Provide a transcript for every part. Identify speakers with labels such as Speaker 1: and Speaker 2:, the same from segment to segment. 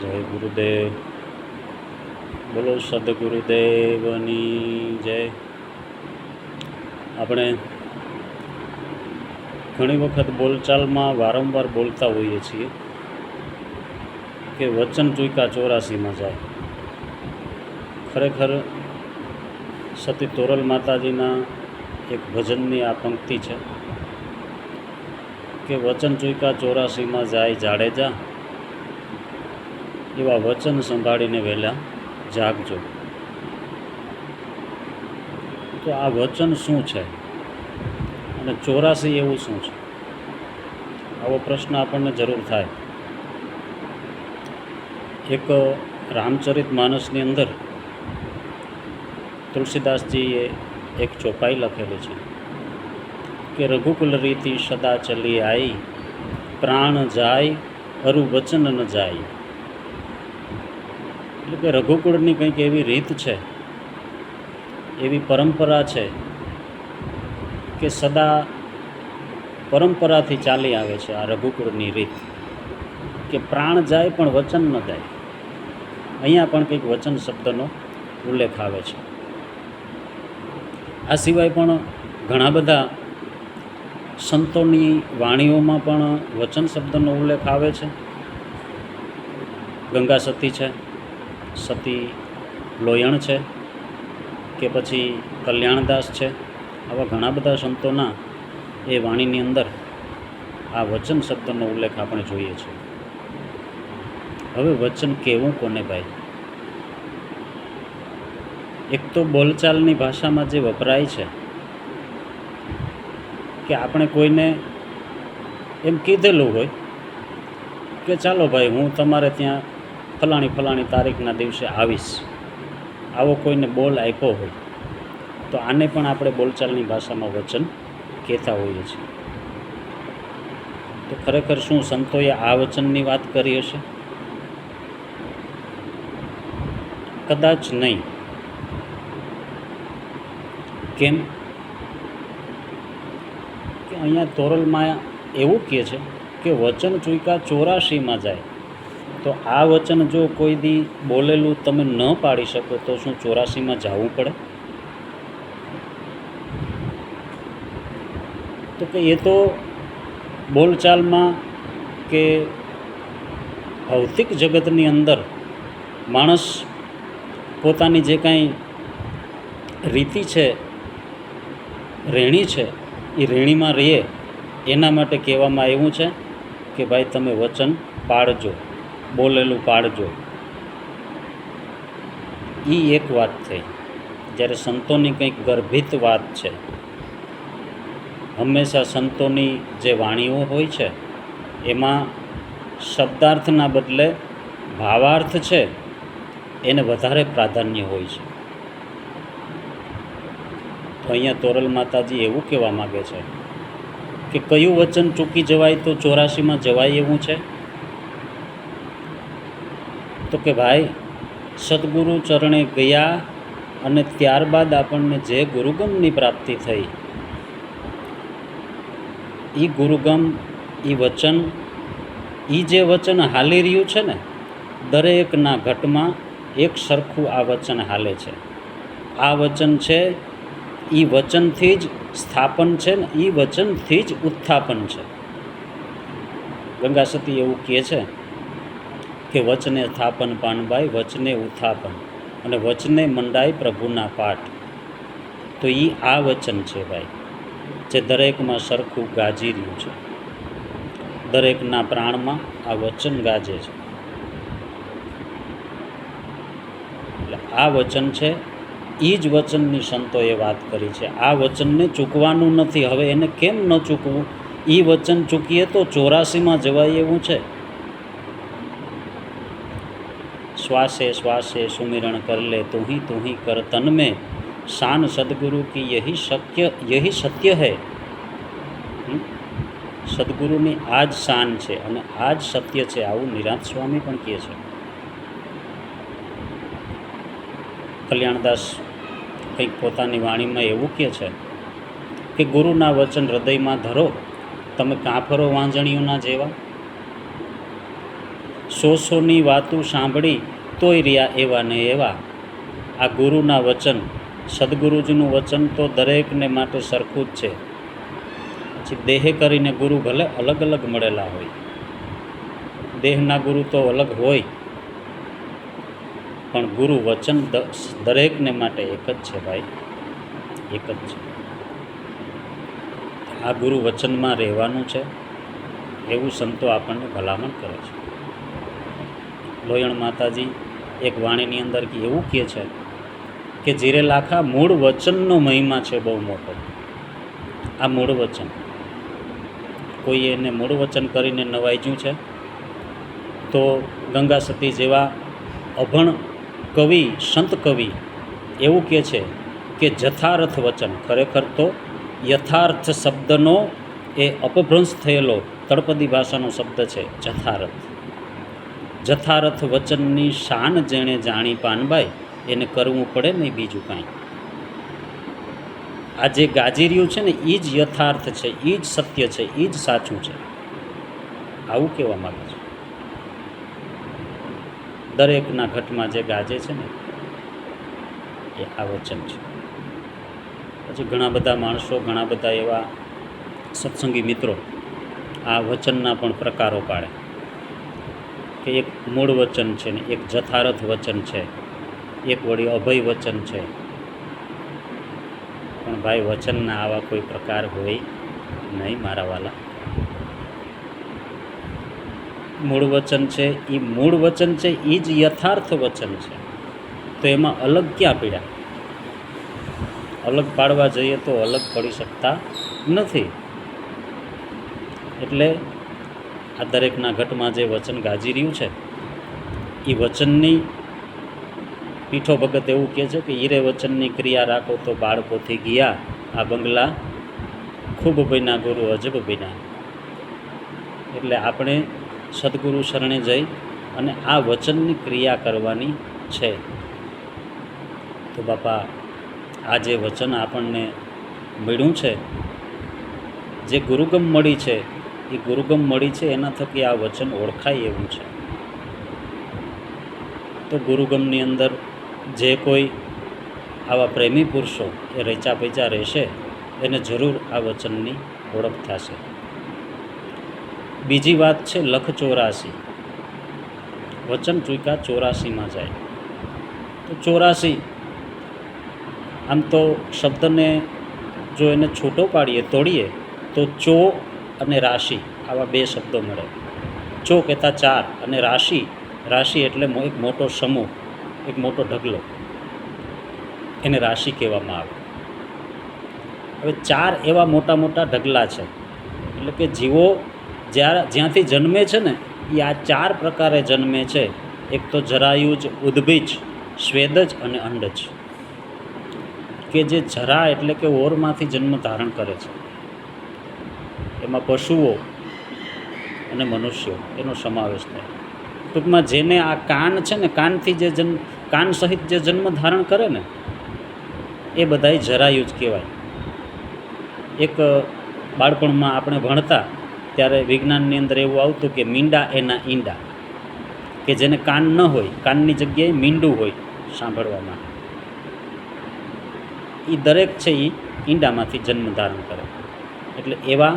Speaker 1: જય ગુરુદેવ. બોલો સદગુરુદેવની જય. આપણે ઘણી વખત બોલચાલમાં વારંવાર બોલતા હોઈએ છીએ કે વચન ચૂકા ચોરાસીમાં જાય. ખરેખર સતી તોરલ માતાજીના એક ભજનની આ પંક્તિ છે કે વચન ચૂકા ચોરાસીમાં જાય જાડેજા એવા વચન સંભાળીને વહેલા જાગજો. તો આ વચન શું છે? અને ચોરાસી એવું શું છે? આવો પ્રશ્ન આપણને જરૂર થાય. એક રામચરિત માનસની અંદર તુલસીદાસજીએ એક ચોપાઈ લખેલી છે કે રઘુકુલ રીતિ સદા ચલી આઈ, પ્રાણ જાય અરુ વચન ન જાય. એટલે કે રઘુકુળની કંઈક એવી રીત છે, એવી પરંપરા છે કે સદા પરંપરાથી ચાલી આવે છે આ રઘુકુળની રીત. કે પ્રાણ જાય પણ વચન ન જાય. અહીંયા પણ કંઈક વચન શબ્દનો ઉલ્લેખ આવે છે. આ સિવાય પણ ઘણા બધા સંતોની વાણીઓમાં પણ વચન શબ્દનો ઉલ્લેખ આવે છે. ગંગા સતી છે. સતી લોયણ છે કે પછી કલ્યાણદાસ છે, આવા ઘણા બધા સંતોના એ વાણીની અંદર આ વચન શબ્દનો ઉલ્લેખ આપણે જોઈએ છીએ. હવે વચન કેવું કોને ભાઈ? એક તો બોલચાલની ભાષામાં જે વપરાય છે કે આપણે કોઈને એમ કીધેલું હોય કે ચાલો ભાઈ હું તમારે ત્યાં ફલાણી ફલાણી તારીખના દિવસે આવીશ. આવો કોઈને બોલ આપ્યો હોય, તો આને પણ આપણે બોલચાલની ભાષામાં વચન કહેતા હોઈએ છીએ. તો ખરેખર શું સંતોએ આ વચનની વાત કરી હશે? કદાચ નહીં. કેમ? કે અહીંયા તોરલમાં એવું કહે છે કે વચન ચૂકા ચોરાશીમાં જાય. તો આ વચન જો કોઈ દી બોલેલું તમે ન પાડી શકો, તો શું ચોરાસીમાં જવું પડે? તો કે એ તો બોલચાલમાં કે ભૌતિક જગતની અંદર માણસ પોતાની જે કાંઈ રીતિ છે, રેણી છે, એ રેણીમાં રહે એના માટે કહેવામાં આવ્યું છે કે ભાઈ તમે વચન પાળજો. બોલેલું પાળજો એ એક વાત થઈ. જ્યારે સંતોની કંઈક ગર્ભિત વાત છે, હંમેશા સંતોની જે વાણીઓ હોય છે, એમાં શબ્દાર્થના બદલે ભાવાર્થ છે, એને વધારે પ્રાધાન્ય હોય છે. તો અહીંયા તોરલ માતાજી એવું કહેવા માગે છે કે કયું વચન ચૂકી જવાય તો ચોરાશીમાં જવાય એવું છે? તો કે ભાઈ, સદગુરુ ચરણે ગયા અને ત્યારબાદ આપણને જે ગુરુગમની પ્રાપ્તિ થઈ એ ગુરુગમ એ વચન એ જે વચન હાલી રહ્યું છે ને, દરેકના ઘટમાં એક સરખું આ વચન હાલે છે. આ વચન છે એ વચનથી જ સ્થાપન છે ને એ વચનથી જ ઉત્થાપન છે. ગંગા સતી એવું કહે છે કે વચને સ્થાપન પાનભાઈ વચને ઉત્થાપન અને વચને મંડાય પ્રભુના પાઠ. તો એ આ વચન છે ભાઈ જે દરેકમાં સરખું ગાજી રહ્યું છે. દરેકના પ્રાણમાં આ વચન ગાજે છે. એટલે આ વચન છે એ જ વચનની સંતોએ વાત કરી છે. આ વચનને ચૂકવાનું નથી, હવે એને કેમ ન ચૂકવું? એ વચન ચૂકીએ તો ચોરાસીમાં જવાય એવું છે? શ્વાસે શ્વાસે સુમિરણ કર લે તું ही તું ही कर तन में शान सदगुरु की यही शक्य यही सत्य है હમ? સદગુરુની આ જ શાન છે અને આ જ સત્ય છે આવું નિરાંત સ્વામી પણ કહે છે કલ્યાણદાસ કંઈક પોતાની વાણીમાં એવું કહે છે કે ગુરુના વચન હૃદયમાં ધરો તમે કાંફરો વાંજણીઓના જેવા સો સોની વાતું સાંભળી તોય રહ્યા એવા ને એવા. આ ગુરુના વચન, સદગુરુજીનું વચન તો દરેકને માટે સરખું જ છે. પછી દેહે કરીને ગુરુ ભલે અલગ અલગ મળેલા હોય. દેહના ગુરુ તો અલગ હોય. પણ ગુરુ વચન દરેકને માટે એક જ છે ભાઈ. એક જ છે. આ ગુરુ વચનમાં રહેવાનું છે. એવું સંતો આપણને ભલામણ કરે છે. લોયણ માતાજી એક વાણીની અંદર કે એવું કહે છે કે જીરે લાખા મૂળ વચનનો મહિમા છે બહુ મોટો. આ મૂળ વચન. કોઈ એને મૂળ વચન કરીને નવાઈજ્યું છે? તો ગંગા સતી જેવા અભણ કવિ, સંત કવિ એવું કહે છે કે જથાર્થ વચન. ખરેખર તો યથાર્થ શબ્દનો એ અપભ્રંશ થયેલો તળપદી ભાષાનો શબ્દ છે જથારથ. જથારથ વચનની શાન જેણે જાણી પાનબાઈ, એને કરવું પડે નહીં બીજું કાંઈ. આ જે ગાજેરિયું છે ને એ જ યથાર્થ છે એ જ સત્ય છે એ જ સાચું છે. આવું કહેવા માગે છે. દરેકના ઘટમાં જે ગાજે છે ને, એ આ વચન છે. પછી ઘણા બધા માણસો, ઘણા બધા એવા સત્સંગી મિત્રો આ વચનના પણ પ્રકારો પાડે. કે એક મૂળ વચન છે ને એક જથારથ વચન છે. એક વળી અભય વચન છે. પણ ભાઈ, વચનના આવા કોઈ પ્રકાર હોય નહીં મારા વાલા. મૂળ વચન છે એ મૂળ વચન છે એ જ યથાર્થ વચન છે. તો એમાં અલગ ક્યાં પીડ્યા અલગ પાડવા જઈએ તો અલગ પડી શકતા નથી. એટલે આ દરેકના ઘટમાં જે વચન ગાજી રહ્યું છે એ વચનની પીઠો ભગત એવું કહે છે કે હીરે વચનની ક્રિયા રાખો તો બાળકોથી ગયા. આ બંગલા ખૂબ ભીના ગુરુ, અજબ ભીના એટલે આપણે સદગુરુ શરણે જઈ અને આ વચનની ક્રિયા કરવાની છે. તો બાપા, આ જે વચન આપણને મળ્યું છે, જે ગુરુગમ મળી છે એ ગુરુગમ મળી છે, એના થકી આ વચન ઓળખાય એવું છે. તો ગુરુગમની અંદર જે કોઈ આવા પ્રેમી પુરુષો એ રેચા પૈચા રહેશે, એને જરૂર આ વચનની ઓળખ થશે. બીજી વાત છે, લખ ચોરાસી. વચન ચૂકા ચોરાસીમાં જાય. તો ચોરાસી, આમ તો શબ્દને જો એને છૂટો પાડીએ, તોડીએ, તો ચો અને રાશિ આવા બે શબ્દો મળે. ચો કહેતા ચાર અને રાશિ રાશિ એટલે એક મોટો સમૂહ, એક મોટો ઢગલો. એને રાશિ કહેવામાં આવે. હવે ચાર એવા મોટા મોટા ઢગલા છે. એટલે કે જીવો જ્યાં, જ્યાંથી જન્મે છે ને, એ આ ચાર પ્રકારે જન્મે છે. એક તો જરાયુજ ઉદ્ભીજ, સ્વેદજ અને અંડજ. કે જે જરા એટલે કે ઓરમાંથી જન્મ ધારણ કરે છે. એમાં પશુઓ અને મનુષ્યો, એનો સમાવેશ થાય. ટૂંકમાં જેને આ કાન છે ને, કાનથી જે જન્મ, કાન સહિત જે જન્મ ધારણ કરે ને, એ બધાય જરાયુ જ કહેવાય. એક બાળપણમાં આપણે ભણતા ત્યારે વિજ્ઞાનની અંદર એવું આવતું કે મીંડા એના ઈંડા, કે જેને કાન ન હોય, કાનની જગ્યાએ મીંડું હોય સાંભળવામાં. એ દરેક છે એ ઈંડામાંથી જન્મ ધારણ કરે. એટલે એવા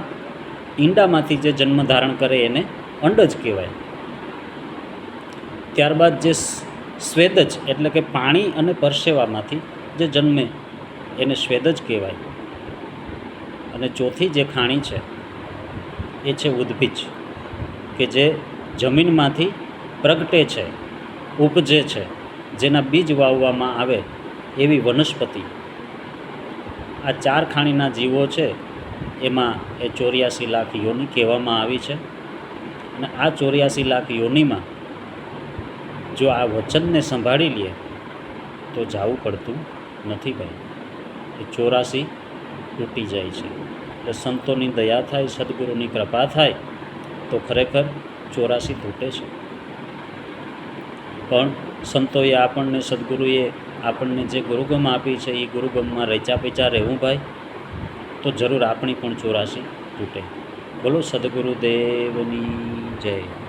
Speaker 1: ઈંડામાંથી જે જન્મ ધારણ કરે એને અંડજ કહેવાય. ત્યારબાદ જે સ્વેદજ એટલે કે પાણી અને પરસેવામાંથી જે જન્મે એને સ્વેદજ કહેવાય. અને ચોથી જે ખાણી છે, એ છે ઉદ્ભિજ, કે જે જમીનમાંથી પ્રગટે છે, ઉપજે છે, જેના બીજ વાવવામાં આવે એવી વનસ્પતિ. આ ચાર ખાણીના જીવો છે એમાં એ ચોર્યાસી લાખ યોની કહેવામાં આવી છે. અને આ ચોર્યાસી લાખ યોનીમાં જો આ વચનને સંભાળી લઈએ તો જવું પડતું નથી ભાઈ. એ ચોરાસી તૂટી જાય છે. એટલે સંતોની દયા થાય, સદગુરુની કૃપા થાય, તો ખરેખર ચોરાસી તૂટે છે. પણ સંતોએ આપણને, સદગુરુએ આપણને જે ગુરુગમ આપી છે, એ ગુરુગમમાં રચા પેચા રહેવું ભાઈ. તો જરૂર આપણી પણ ચોરાસી તૂટે. બોલો સદગુરુદેવની જય.